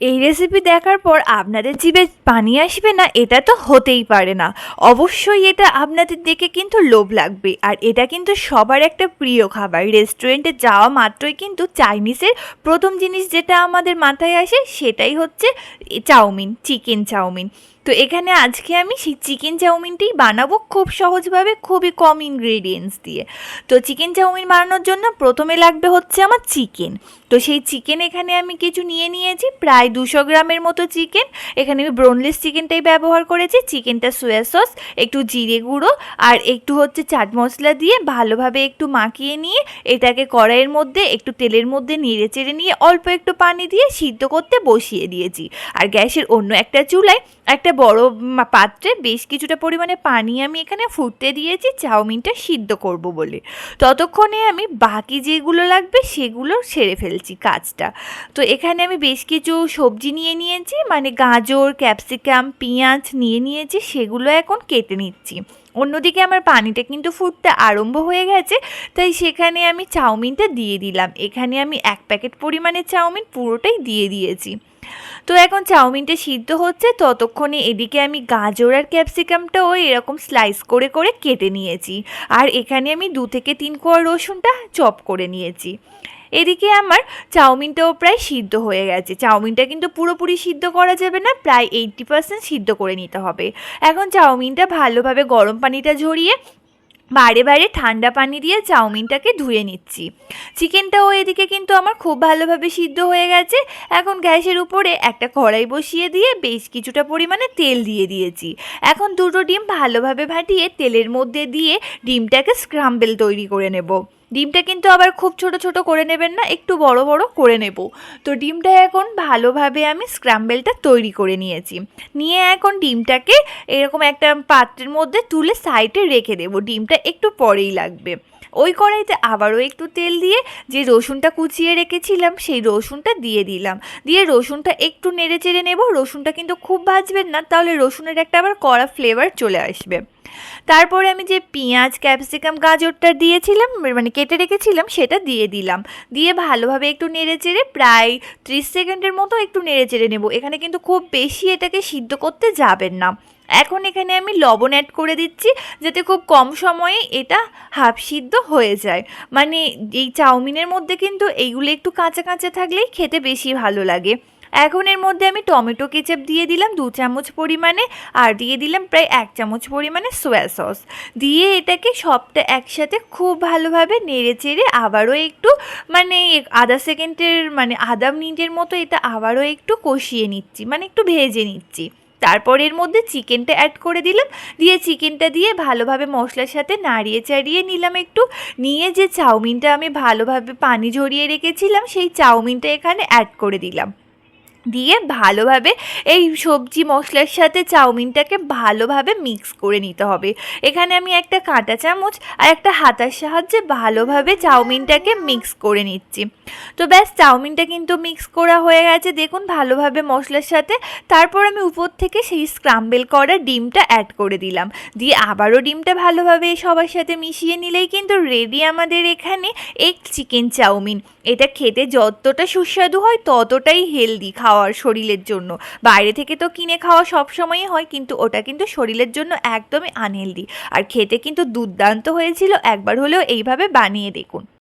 এই রেসিপি দেখার পর আপনাদের জিভে পানি আসবে না, এটা তো হতেই পারে না। অবশ্যই এটা আপনাদের দেখে কিন্তু লোভ লাগবে। আর এটা কিন্তু সবার একটা প্রিয় খাবার। রেস্টুরেন্টে যাওয়া মাত্রই কিন্তু চাইনিজের প্রথম জিনিস যেটা আমাদের মাথায় আসে, সেটাই হচ্ছে চাউমিন চিকেন চাউমিন। তো এখানে আজকে আমি সেই চিকেন চাউমিনটাই বানাবো খুব সহজভাবে, খুবই কম ইনগ্রেডিয়েন্টস দিয়ে। তো চিকেন চাউমিন বানানোর জন্য প্রথমে লাগবে হচ্ছে আমার চিকেন। তো সেই চিকেন এখানে আমি কিছু নিয়ে নিয়েছি, প্রায় দুশো গ্রামের মতো চিকেন। এখানে আমি ব্রোনলেস চিকেনটাই ব্যবহার করেছি, চিকেনটা সোয়া সস একটু জিরে গুঁড়ো আর একটু হচ্ছে চাট মশলা দিয়ে ভালোভাবে একটু মাখিয়ে নিয়ে এটাকে কড়াইয়ের মধ্যে, একটু তেলের মধ্যে নেড়ে চেড়ে নিয়ে অল্প একটু পানি দিয়ে সিদ্ধ করতে বসিয়ে দিয়েছি। আর গ্যাসের অন্য একটা চুলায় একটা বড় পাত্রে বেশ কিছুটা পরিমাণে পানি আমি এখানে ফুটতে দিয়েছি, চাউমিনটা সিদ্ধ করব বলে। ততক্ষণে আমি বাকি যেগুলো লাগবে সেগুলো সেরে ফেলছি কাজটা। তো এখানে আমি বেশ কিছু সবজি নিয়ে নিয়েছি মানে গাজর, ক্যাপসিকাম, পেঁয়াজ নিয়ে নিয়েছি, সেগুলো এখন কেটে নিচ্ছি। অন্যদিকে আমার পানিটা কিন্তু ফুটতে আরম্ভ হয়ে গেছে, তাই সেখানে আমি চাউমিনটা দিয়ে দিলাম। এখানে আমি এক প্যাকেট পরিমাণে চাউমিন পুরোটাই দিয়ে দিয়েছি। তো এখন চাউমিনটা সিদ্ধ হচ্ছে, ততক্ষণে এদিকে আমি গাজর আর ক্যাপসিকামটাও এরকম স্লাইস করে করে কেটে নিয়েছি। আর এখানে আমি দু থেকে তিন কোয়া রসুনটা চপ করে নিয়েছি। এদিকে আমার চাউমিনটাও প্রায় সিদ্ধ হয়ে গেছে। চাউমিনটা কিন্তু পুরোপুরি সিদ্ধ করা যাবে না, প্রায় এইটটি পার্সেন্ট সিদ্ধ করে নিতে হবে। এখন চাউমিনটা ভালোভাবে গরম পানিটা ঝরিয়ে বারে বারে ঠান্ডা পানি দিয়ে চাউমিনটাকে ধুয়ে নিচ্ছি। চিকেনটাও এদিকে কিন্তু আমার খুব ভালোভাবে সিদ্ধ হয়ে গেছে। এখন গ্যাসের উপরে একটা কড়াই বসিয়ে দিয়ে বেশ কিছুটা পরিমাণে তেল দিয়ে দিয়েছি। এখন দুটো ডিম ভালোভাবে ভাটিয়ে তেলের মধ্যে দিয়ে ডিমটাকে স্ক্রাম্বেল তৈরি করে নেব। ডিমটা কিন্তু আবার খুব ছোট ছোট করে নেবেন না, একটু বড় বড় করে নেব। তো ডিমটা এখন ভালোভাবে আমি স্ক্রাম্বেলটা তৈরি করে নিয়েছি। নিয়ে এখন ডিমটাকে এরকম একটা পাত্রের মধ্যে তুলে সাইডে রেখে দেবো, ডিমটা একটু পরেই লাগবে। ওই কড়াইতে আবারও একটু তেল দিয়ে যে রসুনটা কুচিয়ে রেখেছিলাম, সেই রসুনটা দিয়ে দিলাম। দিয়ে রসুনটা একটু নেড়ে চেড়ে নেব, রসুনটা কিন্তু খুব ভাজবেন না, তাহলে রসুনের একটা আবার কড়া ফ্লেভার চলে আসবে। তারপরে আমি যে পেঁয়াজ, ক্যাপসিকাম, গাজরটা দিয়েছিলাম মানে কেটে রেখেছিলাম, সেটা দিয়ে দিলাম। দিয়ে ভালোভাবে একটু নেড়ে চেড়ে প্রায় ত্রিশ সেকেন্ডের মতো একটু নেড়ে চেড়ে নেব। এখানে কিন্তু খুব বেশি এটাকে সিদ্ধ করতে যাবেন না। এখন এখানে আমি লবণ অ্যাড করে দিচ্ছি, যাতে খুব কম সময়ে এটা হাফ সিদ্ধ হয়ে যায়। মানে এই চাউমিনের মধ্যে কিন্তু এইগুলো একটু কাঁচা কাঁচা থাকলেই খেতে বেশি ভালো লাগে। এখন এর মধ্যে আমি টমেটো কেচাপ দিয়ে দিলাম দু চামচ পরিমাণে আর দিয়ে দিলাম প্রায় এক চামচ পরিমাণে সোয়া সস। দিয়ে এটাকে সবটা একসাথে খুব ভালোভাবে নেড়ে চেড়ে আবারও একটু মানে আধা সেকেন্ডের মানে আধা মিনিটের মতো এটা আবারও একটু কষিয়ে নিচ্ছি মানে একটু ভেজে নিচ্ছি। তারপর এর মধ্যে চিকেনটা অ্যাড করে দিলাম। দিয়ে চিকেনটা দিয়ে ভালোভাবে মশলার সাথে নাড়িয়ে চাড়িয়ে নিলাম একটু। নিয়ে যে চাউমিনটা আমি ভালোভাবে পানি ঝরিয়ে রেখেছিলাম, সেই চাউমিনটা এখানে অ্যাড করে দিলাম। দিয়ে ভালোভাবে এই সবজি মশলার সাথে চাউমিনটাকে ভালোভাবে মিক্স করে নিতে হবে। এখানে আমি একটা কাঁটা চামচ আর একটা হাতার সাহায্যে ভালোভাবে চাউমিনটাকে মিক্স করে নিচ্ছি। তো ব্যাস, চাউমিনটা কিন্তু মিক্স করা হয়ে গেছে। দেখুন, ভালোভাবে মশলার সাথে। তারপর আমি উপর থেকে সেই স্ক্রাম্বেল করা ডিমটা অ্যাড করে দিলাম। দিয়ে আবারও ডিমটা ভালোভাবে সবার সাথে মিশিয়ে নিলেই কিন্তু রেডি আমাদের এখানে এক চিকেন চাউমিন। এটা খেতে যতটা সুস্বাদু হয় ততটাই হেলদি খাওয়ার শরীরের জন্য। বাইরে থেকে তো কিনে খাওয়া সবসময়ই হয়, কিন্তু ওটা কিন্তু শরীরের জন্য একদমই আনহেলদি আর খেতে কিন্তু দুর্দান্ত হয়েছিল, একবার হলেও এইভাবে বানিয়ে দেখুন।